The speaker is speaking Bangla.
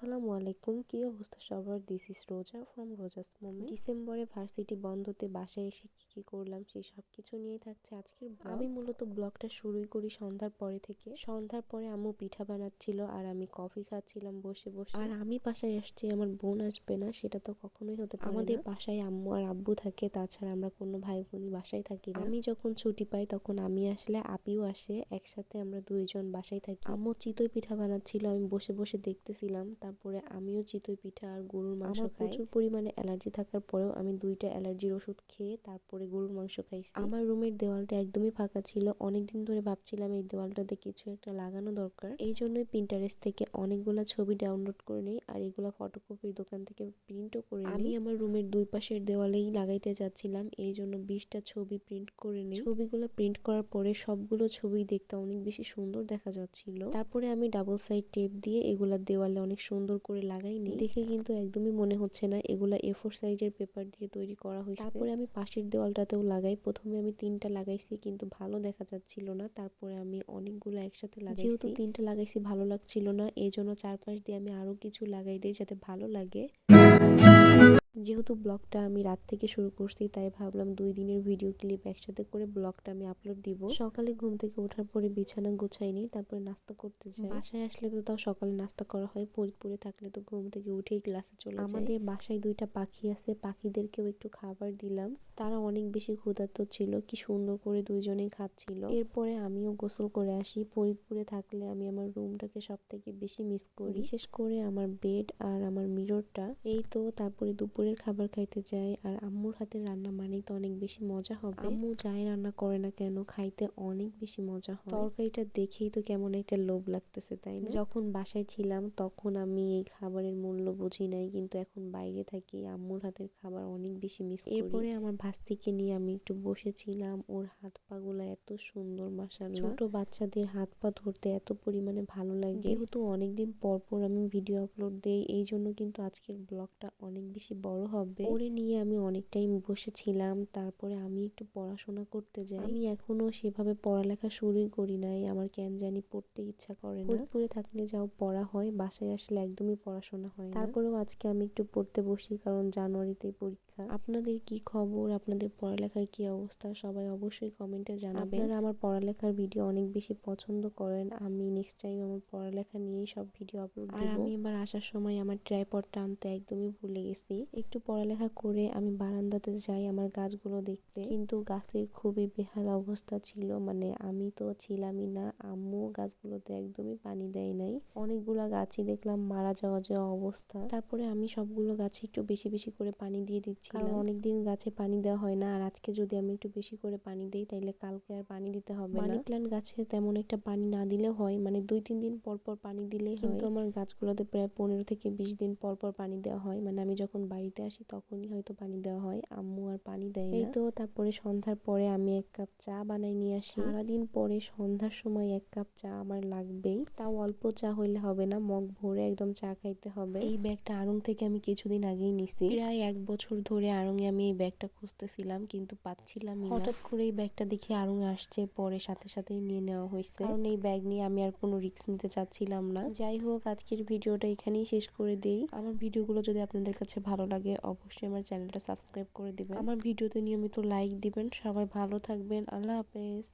Wassalamualaikum. আলাইকুম কি অবস্থা? সবার this is Roza from Roza's moment ডিসেম্বরে ভার্সিটি বন্ধতে বাসায় এসে কি কি করলাম সেই সব কিছু নিয়েই থাকছে আজকের আমি মূলত ব্লগটা শুরুই করি সন্ধ্যার পরে থেকে। সন্ধ্যার পরে আম্মু পিঠা বানাচ্ছিল আর আমি কফি খাচ্ছিলাম বসে বসে। আর আমি বাসায় আসছি আমার বোন আসবে না সেটা তো কখনোই হতে পারে আমাদের বাসায় আম্মু আর আব্বু থাকে তাছাড়া আমরা কোনো ভাই বোন বাসায় থাকি না। আমি যখন ছুটি পাই তখন আমি আসলে আপিও আসে একসাথে আমরা দুইজন বাসায় থাকি। আম্মু চিতই পিঠা বানাচ্ছিল আমি বসে বসে দেখতেছিলাম তারপরে আমিও চিতই পিঠা আর গরুর মাংস খাই। প্রচুর পরিমাণে অ্যালার্জি থাকার পরেও আমি দুইটা অ্যালার্জির ওষুধ খেয়ে তারপরে গরুর মাংস খাইছি। আমার রুমের দেওয়ালটা একদমই ফাঁকা ছিল। অনেকদিন ধরে ভাবছিলাম এই দেওয়ালটাতে কিছু একটা লাগানো দরকার। এই জন্যই প্রিন্টারেস্ট থেকে অনেকগুলা ছবি ডাউনলোড করে নিই আর এগুলা ফটোকপির দোকান থেকে প্রিন্টও করে নিই। আমি আমার রুমের দুই পাশের দেওয়ালেই লাগাইতে চাচ্ছিলাম এই জন্য বিশটা ছবি প্রিন্ট করে নিই। ছবিগুলো প্রিন্ট করার পরে সবগুলো ছবি দেখতে অনেক বেশি সুন্দর দেখা যাচ্ছিল। তারপরে আমি ডাবল সাইড টেপ দিয়ে এগুলা দেওয়ালে অনেক সুন্দর করে লাগাই নিই দেখে কিন্তু একদমই মনে হচ্ছে না এগুলা এ ফোর সাইজের পেপার দিয়ে তৈরি করা হয়েছে তারপরে আমি পাশের দেওয়ালটাতেও লাগাই। প্রথমে আমি তিনটা লাগাইছি কিন্তু ভালো দেখা যাচ্ছিল না। তারপরে আমি অনেকগুলো একসাথে লাগাইছি। যেহেতু তিনটা লাগাইছি ভালো লাগছিল না। এই জন্য চারপাশ দিয়ে আমি আরও কিছু লাগাই দিই যাতে ভালো লাগে। যেহেতু ব্লগটা আমি রাত থেকে শুরু করছি, তাই ভাবলাম দুই দিনের ভিডিও ক্লিপ একসাথে করে ব্লগটা আমি আপলোড দিব। সকালে ঘুম থেকে ওঠার পরে বিছানা গোছাই নিই তারপরে নাস্তা করতে যাই। বাসায় আসলে তো তাও সকালে নাস্তা করা হয়, ফরিদপুরে থাকলে তো ঘুম থেকে উঠেই ক্লাসে চলে আমাদের বাসায় দুইটা পাখি আছে, পাখিদেরকেও একটু খাবার দিলাম। তারা অনেক বেশি ক্ষুধার্ত ছিল, কি সুন্দর করে দুইজনেই খাচ্ছিল। এরপরে আমিও গোসল করে আসি, ফরিদপুরে থাকলে আমি আমার রুমটাকে সব থেকে বেশি মিস করি। বিশেষ করে আমার বেড আর আমার মিররটা এই তো তারপরে দুপুরের খাবার খাইতে যাই আর আম্মুর হাতের রান্না মানেই তো অনেক বেশি মজা হবে। আম্মু যাই রান্না করে না কেন খাইতে অনেক বেশি মজা হয়। তরকারিটা দেখেই তো কেমন একটা লোভ লাগতেছে তাই না? যখন বাসায় ছিলাম তখন আমি এই খাবারের মূল্য বুঝি নাই কিন্তু এখন বাইরে থাকি আম্মুর হাতের খাবার অনেক বেশি মিস করি। এরপরে আমার ভাস্তিকে নিয়ে আমি একটু বসেছিলাম ওর হাত পা গুলা এত সুন্দর মাসাল্লাহ ছোট বাচ্চাদের হাত পা ধরতে এত পরিমাণে ভালো লাগে। যেহেতু অনেকদিন পর পর আমি ভিডিও আপলোড দেই এই জন্য কিন্তু আজকের ব্লগটা অনেক বেশি বড় হবে। ওরে নিয়ে আমি অনেক টাইম বসেছিলাম তারপরে আমি একটু পড়াশোনা করতে যাই। আমি এখনও সেভাবে পড়ালেখা শুরুই করি নাই আমার কেন জানি পড়তে ইচ্ছা করে না। ফরিদপুরে থাকলে যাও পড়া হয় বাসায় আসলে একদমই পড়াশোনা হয় তারপরেও আজকে আমি একটু পড়তে বসি কারণ জানুয়ারিতেই পরীক্ষা। আপনাদের কি খবর? আপনাদের পড়ালেখার কি অবস্থা? সবাই অবশ্যই কমেন্টে জানাবেন। আপনারা আমার পড়ালেখার ভিডিও অনেক বেশি পছন্দ করেন আমি নেক্সট টাইম আমার পড়ালেখা নিয়েই সব ভিডিও আপলোড আর আমি এবার আসার সময় আমার ট্রাইপডটা আনতে একদমই ভুলে গেছি। একটু পড়ালেখা করে আমি বারান্দাতে যাই আমার গাছগুলো দেখতে। কিন্তু গাছের খুবই বেহাল অবস্থা ছিল মানে আমি তো ছিলামই না আম্মু গাছগুলোতে একদমই পানি দেয় নাই। অনেকগুলা গাছই দেখলাম মারা যাওয়া যাওয়া অবস্থা। তারপরে আমি সবগুলো গাছে একটু বেশি বেশি করে পানি দিয়ে দিচ্ছি কারণ অনেকদিন গাছে পানি দেওয়া হয় না আর আজকে যদি আমি একটু বেশি করে পানি দিই তাইলে কালকে আর পানি দিতে হবে না। মানি প্ল্যান্ট গাছে তেমন একটা পানি না দিলেও হয় মানে দুই তিন দিন পর পর পানি দিলেই কিন্তু আমার গাছগুলোতে প্রায় পনেরো থেকে বিশ দিন পর পর পানি দেওয়া হয়। মানে আমি যখন বাড়িতে আসি তখনই হয়তো পানি দেওয়া হয়। আম্মু আর পানি দেয় এই তো তারপরে সন্ধ্যার পরে আমি এক কাপ চা বানাই নিয়ে আসি। সারাদিন পরে সন্ধ্যার সময় এক কাপ চা আমার লাগবেই। তাও অল্প চা হইলে হবে না মগ ভরে একদম চা খাইতে হবে। এই ব্যাগটা আড়ং থেকে আমি কিছুদিন আগেই নিছি। প্রায় এক বছর ধরে আড়ংয়ে আমি এই ব্যাগটা খুঁজতেছিলাম কিন্তু পাচ্ছিলাম হঠাৎ করে এই ব্যাগটা দেখে আড়ং আসছে পরে সাথে সাথেই নিয়ে নেওয়া হয়েছে। কারণ এই ব্যাগ নিয়ে আমি আর কোনো রিস্ক নিতে চাচ্ছিলাম না। যাই হোক আজকের ভিডিওটা এখানেই শেষ করে দেই। আমার ভিডিওগুলো যদি আপনাদের কাছে ভালো লাগে অবশ্যই আমার চ্যানেলটা সাবস্ক্রাইব করে দিবেন। আমার ভিডিওতে নিয়মিত লাইক দিবেন। সবাই ভালো থাকবেন। আল্লাহ হাফেজ।